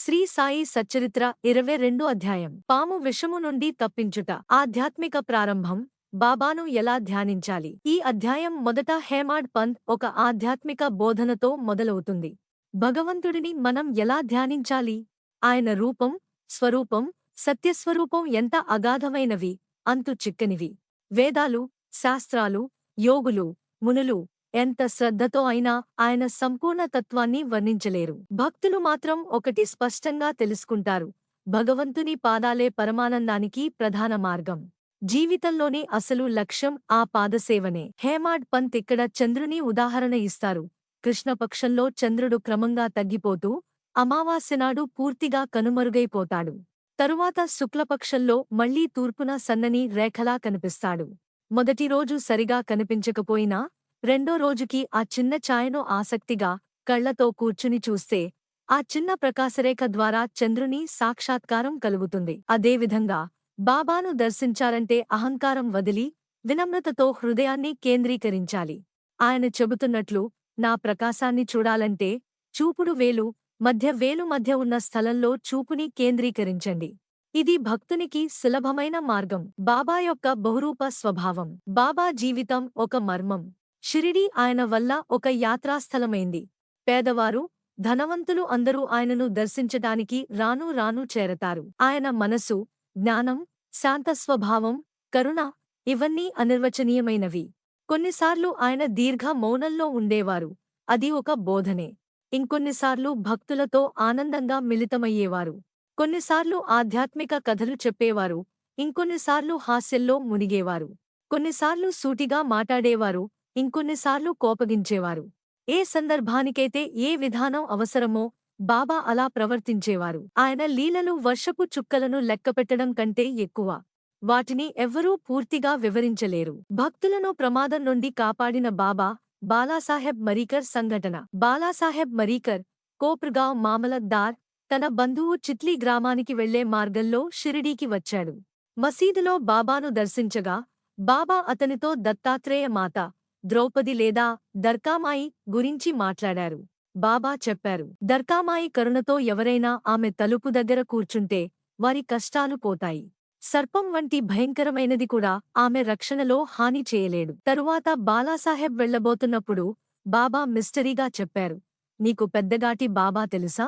శ్రీ సాయి సచ్చరిత్ర ఇరవై రెండు అధ్యాయం. పాము విషము నుండి తప్పించుట. ఆధ్యాత్మిక ప్రారంభం. బాబాను ఎలా ధ్యానించాలి? ఈ అధ్యాయం మొదట హేమాడ్ పంత్ ఒక ఆధ్యాత్మిక బోధనతో మొదలవుతుంది. భగవంతుడిని మనం ఎలా ధ్యానించాలి? ఆయన రూపం స్వరూపం సత్యస్వరూపం ఎంత అగాధమైనవి అంతు చిక్కనివి. వేదాలు శాస్త్రాలు యోగులు మునులు ఎంత శ్రద్ధతో అయినా ఆయన సంపూర్ణ తత్వాన్ని వర్ణించలేరు. భక్తులు మాత్రం ఒకటి స్పష్టంగా తెలుసుకుంటారు. భగవంతుని పాదాలే పరమానందానికి ప్రధాన మార్గం. జీవితంలోని అసలు లక్ష్యం ఆ పాదసేవనే. హేమాడ్ పంత్ ఇక్కడ చంద్రుని ఉదాహరణ ఇస్తారు. కృష్ణపక్షంలో చంద్రుడు క్రమంగా తగ్గిపోతూ అమావాస్యనాడు పూర్తిగా కనుమరుగైపోతాడు. తరువాత శుక్లపక్షంలో మళ్ళీ తూర్పున సన్నని రేఖలా కనిపిస్తాడు. మొదటి రోజు సరిగా కనిపించకపోయినా రెండో రోజుకి ఆ చిన్న ఛాయను ఆసక్తిగా కళ్ళతో కూర్చుని చూస్తే ఆ చిన్న ప్రకాశరేఖ ద్వారా చంద్రుని సాక్షాత్కారం కలుగుతుంది. అదేవిధంగా బాబాను దర్శించాలంటే అహంకారం వదిలి వినమ్రతతో హృదయాన్ని కేంద్రీకరించాలి. ఆయన చెబుతున్నట్లు నా ప్రకాశాన్ని చూడాలంటే చూపుడు వేలు మధ్య వేలు మధ్య ఉన్న స్థలంలో చూపుని కేంద్రీకరించండి. ఇది భక్తునికి సులభమైన మార్గం. బాబా యొక్క బహురూప స్వభావం. బాబా జీవితం ఒక మర్మం. షిరిడీ ఆయన వల్ల ఒక యాత్రాస్థలమైంది. పేదవారు ధనవంతులు అందరూ ఆయనను దర్శించటానికి రాను రాను చేరతారు. ఆయన మనసు జ్ఞానం శాంతస్వభావం కరుణ ఇవన్నీ అనిర్వచనీయమైనవి. కొన్నిసార్లు ఆయన దీర్ఘ మౌనంలో ఉండేవారు. అది ఒక బోధనే. ఇంకొన్నిసార్లు భక్తులతో ఆనందంగా మిళితమయ్యేవారు. కొన్నిసార్లు ఆధ్యాత్మిక కథలు చెప్పేవారు. ఇంకొన్నిసార్లు హాస్యంలో మునిగేవారు. కొన్నిసార్లు సూటిగా మాటాడేవారు ఇంకొన్నిసార్లు కోపగించేవారు. ఏ సందర్భానికైతే ఏ విధానం అవసరమో బాబా అలా ప్రవర్తించేవారు. ఆయన లీలలు వర్షపు చుక్కలను లెక్కపెట్టడం కంటే ఎక్కువ. వాటిని ఎవ్వరూ పూర్తిగా వివరించలేరు. భక్తులను ప్రమాదం నుండి కాపాడిన బాబా బాలాసాహెబ్ మరీకర్ సంఘటన. బాలాసాహెబ్ మరీకర్ కోప్రగావ్ మామలద్దార్ తన బంధువు చిట్లీ గ్రామానికి వెళ్ళే మార్గంలో షిరిడీకి వచ్చాడు. మసీదులో బాబాను దర్శించగా బాబా అతనితో దత్తాత్రేయ మాత ద్రౌపది లేదా దర్కామాయి గురించి మాట్లాడారు. బాబా చెప్పారు. దర్కామాయి కరుణతో ఎవరైనా ఆమె తలుపు దగ్గర కూర్చుంటే వారి కష్టాలు పోతాయి. సర్పం వంటి భయంకరమైనది కూడా ఆమె రక్షణలో హాని చేయలేడు. తరువాత బాలాసాహెబ్ వెళ్ళబోతున్నప్పుడు బాబా మిస్టరీగా చెప్పారు. నీకు పెద్దగాటి బాబా తెలుసా?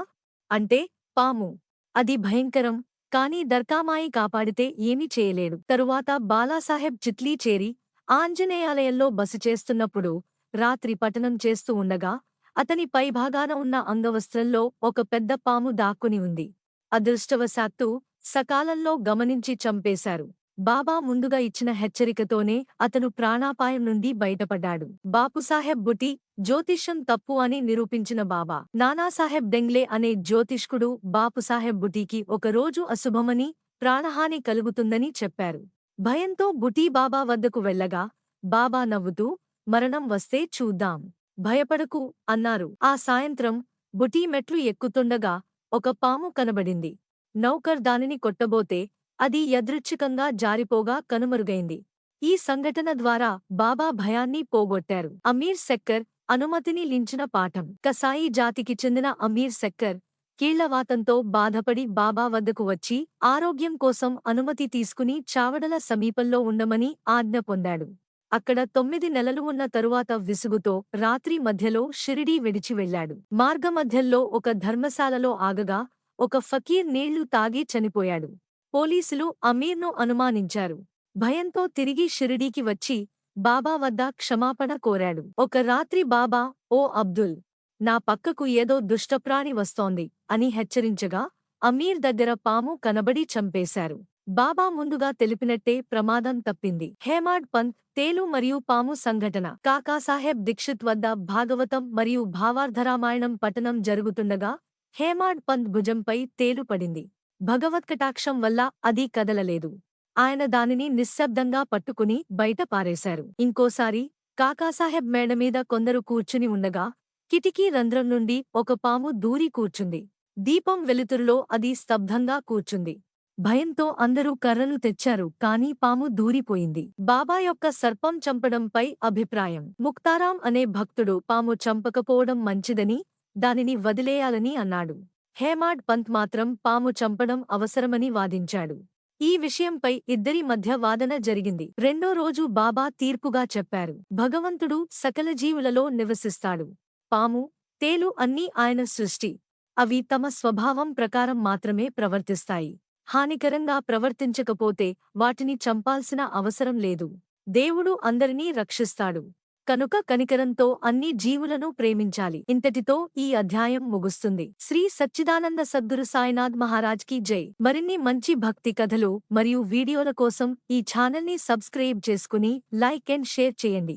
అంటే పాము. అది భయంకరం కాని దర్కామాయి కాపాడితే ఏమీ చేయలేడు. తరువాత బాలాసాహెబ్ చిట్లీ చేరి ఆంజనేయాలయంలో బస చేస్తున్నప్పుడు రాత్రి పఠనం చేస్తూ ఉండగా అతని పైభాగాన ఉన్న అంగవస్త్రంలో ఒక పెద్ద పాము దాక్కుని ఉంది. అదృష్టవశాత్తు సకాలంలో గమనించి చంపేశారు. బాబా ముందుగా ఇచ్చిన హెచ్చరికతోనే అతను ప్రాణాపాయం నుండి బయటపడ్డాడు. బాపుసాహెబ్ బుటి జ్యోతిష్యం తప్పు అని నిరూపించిన బాబా. నానాసాహెబ్ డెంగ్లే అనే జ్యోతిష్కుడు బాపుసాహెబ్ బుటీకి ఒకరోజు అశుభమని ప్రాణహాని కలుగుతుందని చెప్పారు. భయంతో బుటీ బాబా వద్దకు వెళ్ళగా బాబా నవ్వుతూ మరణం వస్తే చూద్దాం భయపడకు అన్నారు. ఆ సాయంత్రం బుటీ మెట్లు ఎక్కుతుండగా ఒక పాము కనబడింది. నౌకర్ దానిని కొట్టబోతే అది యదృచ్ఛికంగా జారిపోగా కనుమరుగైంది. ఈ సంఘటన ద్వారా బాబా భయాన్ని పోగొట్టారు. అమీర్ సెక్కర్ అనుమతిని లించిన పాఠం. కసాయి జాతికి చెందిన అమీర్ సెక్కర్ కీళ్ళవాతంతో బాధపడి బాబా వద్దకు వచ్చి ఆరోగ్యం కోసం అనుమతి తీసుకుని చావడల సమీపంలో ఉండమని ఆజ్ఞ పొందాడు. అక్కడ తొమ్మిది నెలలు ఉన్న తరువాత విసుగుతో రాత్రి మధ్యలో షిరిడీ విడిచి వెళ్ళాడు మార్గమధ్యల్లో ఒక ధర్మశాలలో ఆగగా ఒక ఫకీర్ నీళ్ళు తాగి చనిపోయాడు. పోలీసులు అమీర్ను అనుమానించారు. భయంతో తిరిగి షిరిడీకి వచ్చి బాబా వద్ద క్షమాపణ కోరాడు. ఒక రాత్రి బాబా ఓ అబ్దుల్ నా పక్కకు ఏదో దుష్టప్రాణి వస్తోంది అని హెచ్చరించగా అమీర్ దగ్గర పాము కనబడి చంపేశారు. బాబా ముందుగా తెలిపినట్టే ప్రమాదం తప్పింది. హేమాడ్ పంత్ తేలు మరియు పాము సంఘటన. కాకాసాహెబ్ దీక్షిత్ వద్ద భాగవతం మరియు భావార్ధరామాయణం పఠనం జరుగుతుండగా హేమాడ్ పంత్ భుజంపై తేలు పడింది. భగవత్కటాక్షం వల్ల అది కదలలేదు. ఆయన దానిని నిశ్శబ్దంగా పట్టుకుని బయట పారేశారు. ఇంకోసారి కాకాసాహెబ్ మేడమీద కొందరు కూర్చుని ఉండగా కిటికీ రంధ్రం నుండి ఒక పాము దూరి కూర్చుంది. దీపం వెలుతురులో అది స్తబ్ధంగా కూర్చుంది. భయంతో అందరూ కర్రలు తెచ్చారు కాని పాము దూరిపోయింది. బాబా యొక్క సర్పం చంపడంపై అభిప్రాయం. ముక్తారాం అనే భక్తుడు పాము చంపకపోవడం మంచిదని దానిని వదిలేయాలని అన్నాడు. హేమాడ్ పంత్ మాత్రం పాము చంపడం అవసరమని వాదించాడు. ఈ విషయంపై ఇద్దరి మధ్య వాదన జరిగింది. రెండో రోజు బాబా తీర్పుగా చెప్పారు. భగవంతుడు సకల జీవులలో నివసిస్తాడు. పాము తేలు అన్నీ ఆయన సృష్టి. అవి తమ స్వభావం ప్రకారం మాత్రమే ప్రవర్తిస్తాయి. హానికరంగా ప్రవర్తించకపోతే వాటిని చంపాల్సిన అవసరం లేదు. దేవుడు అందరినీ రక్షిస్తాడు. కనుక కనికరంతో అన్ని జీవులను ప్రేమించాలి. ఇంతటితో ఈ అధ్యాయం ముగుస్తుంది. శ్రీ సచ్చిదానంద సద్గురు సాయినాథ్ మహారాజ్కి జై. మరిన్ని మంచి భక్తి కథలు మరియు వీడియోల కోసం ఈ ఛానల్ని సబ్స్క్రైబ్ చేసుకుని లైక్ అండ్ షేర్ చేయండి.